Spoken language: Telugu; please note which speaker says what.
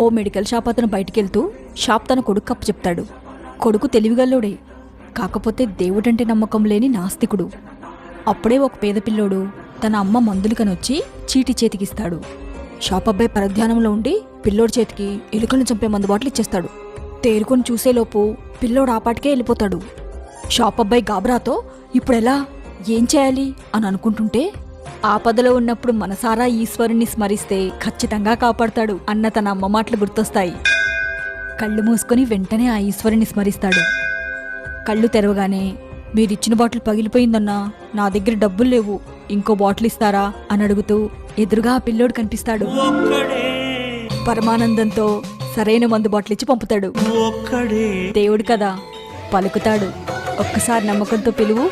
Speaker 1: ఓ మెడికల్ షాప్ అతను బయటికెళ్తూ షాప్ తన కొడుకు కప్పు చెప్తాడు. కొడుకు తెలివిగల్లోడే కాకపోతే దేవుడంటే నమ్మకం లేని నాస్తికుడు. అప్పుడే ఒక పేద పిల్లోడు తన అమ్మ మందులు కనొచ్చి చీటి చేతికిస్తాడు. షాప్ అబ్బాయి పరధ్యానంలో ఉండి పిల్లోడి చేతికి ఎలుకలను చంపే మందు బాటిల్ ఇచ్చేస్తాడు. తేరుకొని చూసేలోపు పిల్లోడు ఆపాటికే వెళ్ళిపోతాడు. షాప్ అబ్బాయి గాబరాతో ఇప్పుడెలా? ఏం చేయాలి? అని అనుకుంటుంటే ఆపదలో ఉన్నప్పుడు మనసారా ఈశ్వరుణ్ణి స్మరిస్తే ఖచ్చితంగా కాపాడతాడు అన్న తన అమ్మ మాటలు గుర్తొస్తాయి. కళ్ళు మూసుకొని వెంటనే ఆ ఈశ్వరుని స్మరిస్తాడు. కళ్ళు తెరవగానే మీరిచ్చిన బాటిల్ పగిలిపోయిందన్నా నా దగ్గర డబ్బులు లేవు ఇంకో బాటిల్ ఇస్తారా? అని అడుగుతూ ఎదురుగా ఆ పిల్లోడు కనిపిస్తాడు. పరమానందంతో సరైన మందు బాటిల్ ఇచ్చి పంపుతాడు. దేవుడు కదా పలుకుతాడు. ఒక్కసారి నమ్మకంతో పిలువు.